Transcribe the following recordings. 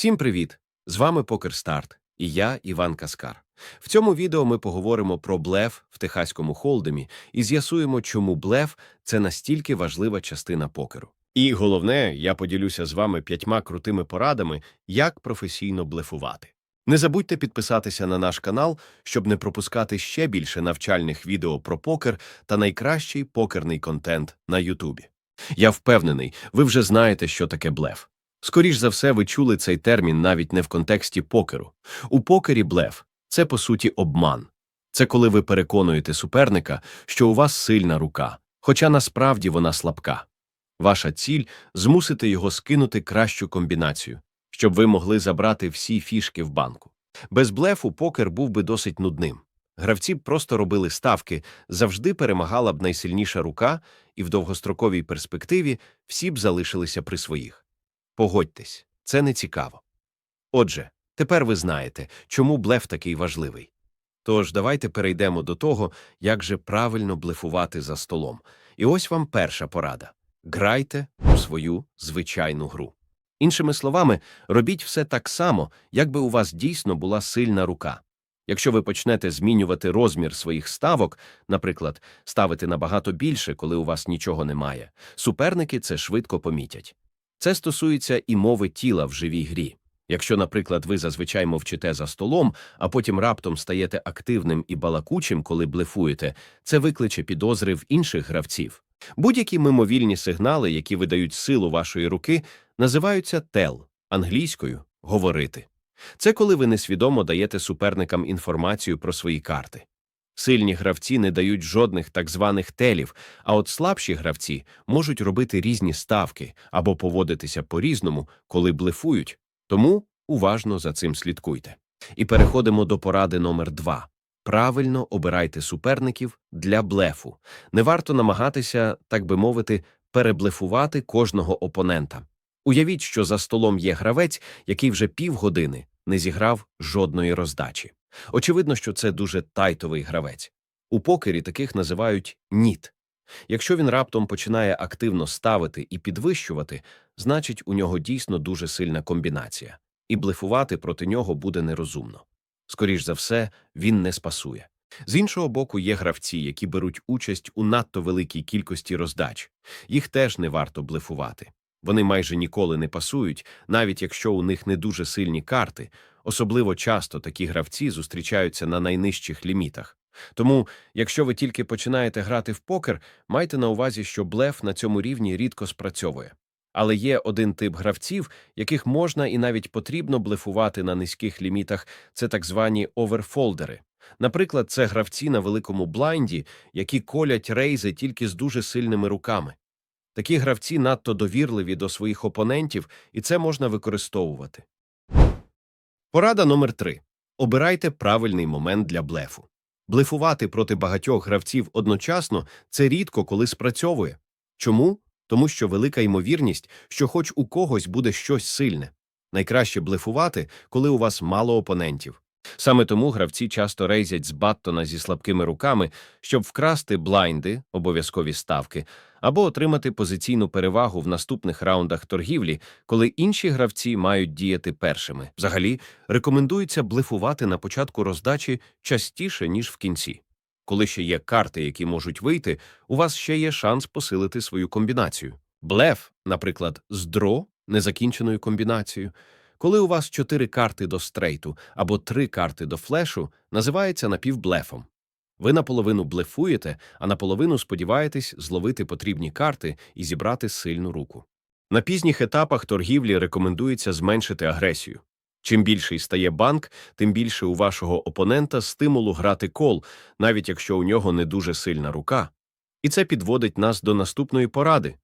Всім привіт! З вами PokerStart і я Іван Каскар. В цьому відео ми поговоримо про блеф в техаському холдемі і з'ясуємо, чому блеф це настільки важлива частина покеру. І головне, я поділюся з вами п'ятьма крутими порадами, як професійно блефувати. Не забудьте підписатися на наш канал, щоб не пропускати ще більше навчальних відео про покер та найкращий покерний контент на Ютубі. Я впевнений, ви вже знаєте, що таке блеф. Скоріш за все, ви чули цей термін навіть не в контексті покеру. У покері блеф це по суті обман. Це коли ви переконуєте суперника, що у вас сильна рука, хоча насправді вона слабка. Ваша ціль змусити його скинути кращу комбінацію, щоб ви могли забрати всі фішки в банку. Без блефу покер був би досить нудним. Гравці б просто робили ставки, завжди перемагала б найсильніша рука, і в довгостроковій перспективі всі б залишилися при своїх. Погодьтесь, це не цікаво. Отже, тепер ви знаєте, чому блеф такий важливий. Тож давайте перейдемо до того, як же правильно блефувати за столом. І ось вам перша порада грайте у свою звичайну гру. Іншими словами, робіть все так само, якби у вас дійсно була сильна рука. Якщо ви почнете змінювати розмір своїх ставок, наприклад, ставити набагато більше, коли у вас нічого немає, суперники це швидко помітять. Це стосується і мови тіла в живій грі. Якщо, наприклад, ви зазвичай мовчите за столом, а потім раптом стаєте активним і балакучим, коли блефуєте, це викличе підозри в інших гравців. Будь-які мимовільні сигнали, які видають силу вашої руки, називаються тел англійською говорити. Це коли ви несвідомо даєте суперникам інформацію про свої карти. Сильні гравці не дають жодних так званих телів, а от слабші гравці можуть робити різні ставки або поводитися по-різному, коли блефують, тому уважно за цим слідкуйте. І переходимо до поради номер два. Правильно обирайте суперників для блефу. Не варто намагатися, так би мовити, переблефувати кожного опонента. Уявіть, що за столом є гравець, який вже півгодини не зіграв жодної роздачі. Очевидно, що це дуже тайтовий гравець. У покері таких називають ніт. Якщо він раптом починає активно ставити і підвищувати, значить у нього дійсно дуже сильна комбінація, і блефувати проти нього буде нерозумно. Скоріш за все, він не спасує. З іншого боку, є гравці, які беруть участь у надто великій кількості роздач. Їх теж не варто блефувати. Вони майже ніколи не пасують, навіть якщо у них не дуже сильні карти. Особливо часто такі гравці зустрічаються на найнижчих лімітах. Тому, якщо ви тільки починаєте грати в покер, майте на увазі, що блеф на цьому рівні рідко спрацьовує. Але є один тип гравців, яких можна і навіть потрібно блефувати на низьких лімітах, це так звані оверфолдери. Наприклад, це гравці на великому блайнді, які колять рейзи тільки з дуже сильними руками. Такі гравці надто довірливі до своїх опонентів, і це можна використовувати. Порада номер три обирайте правильний момент для блефу. Блефувати проти багатьох гравців одночасно це рідко коли спрацьовує. Чому? Тому що велика ймовірність, що хоч у когось буде щось сильне. Найкраще блефувати, коли у вас мало опонентів. Саме тому гравці часто рейзять з баттона зі слабкими руками, щоб вкрасти блайнди, обов'язкові ставки, або отримати позиційну перевагу в наступних раундах торгівлі, коли інші гравці мають діяти першими. Взагалі, рекомендується блефувати на початку роздачі частіше, ніж в кінці. Коли ще є карти, які можуть вийти, у вас ще є шанс посилити свою комбінацію. Блеф, наприклад, з дро незакінченою комбінацією. Коли у вас чотири карти до стрейту або три карти до флешу, називається напівблефом. Ви наполовину блефуєте, а наполовину сподіваєтесь зловити потрібні карти і зібрати сильну руку. На пізніх етапах торгівлі рекомендується зменшити агресію. Чим більший стає банк, тим більше у вашого опонента стимулу грати кол, навіть якщо у нього не дуже сильна рука. І це підводить нас до наступної поради.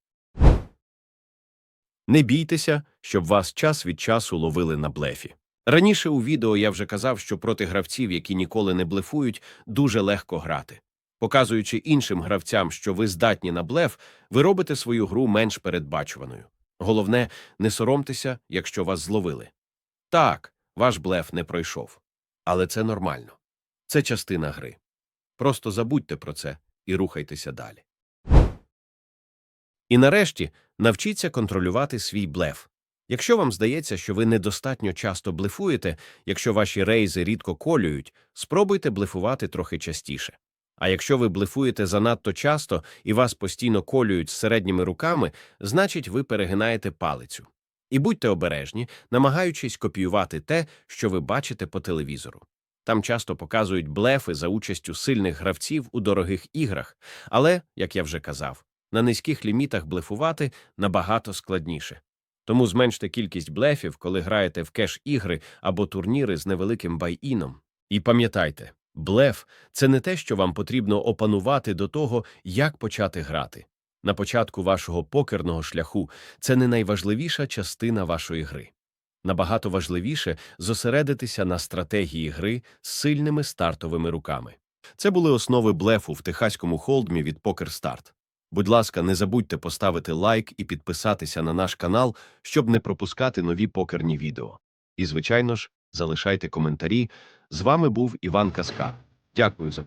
Не бійтеся, щоб вас час від часу ловили на блефі. Раніше у відео я вже казав, що проти гравців, які ніколи не блефують, дуже легко грати. Показуючи іншим гравцям, що ви здатні на блеф, ви робите свою гру менш передбачуваною. Головне, не соромтеся, якщо вас зловили. Так, ваш блеф не пройшов. Але це нормально. Це частина гри. Просто забудьте про це і рухайтеся далі. І нарешті навчіться контролювати свій блеф. Якщо вам здається, що ви недостатньо часто блефуєте, якщо ваші рейзи рідко колюють, спробуйте блефувати трохи частіше. А якщо ви блефуєте занадто часто і вас постійно колюють середніми руками, значить ви перегинаєте палицю. І будьте обережні, намагаючись копіювати те, що ви бачите по телевізору. Там часто показують блефи за участю сильних гравців у дорогих іграх, але, як я вже казав, на низьких лімітах блефувати набагато складніше. Тому зменште кількість блефів, коли граєте в кеш-ігри або турніри з невеликим бай-іном. І пам'ятайте, блеф це не те, що вам потрібно опанувати до того, як почати грати. На початку вашого покерного шляху це не найважливіша частина вашої гри. Набагато важливіше зосередитися на стратегії гри з сильними стартовими руками. Це були основи блефу в техаському холдмі від PokerStart. Будь ласка, не забудьте поставити лайк і підписатися на наш канал, щоб не пропускати нові покерні відео. І, звичайно ж, залишайте коментарі. З вами був Іван Каска. Дякую за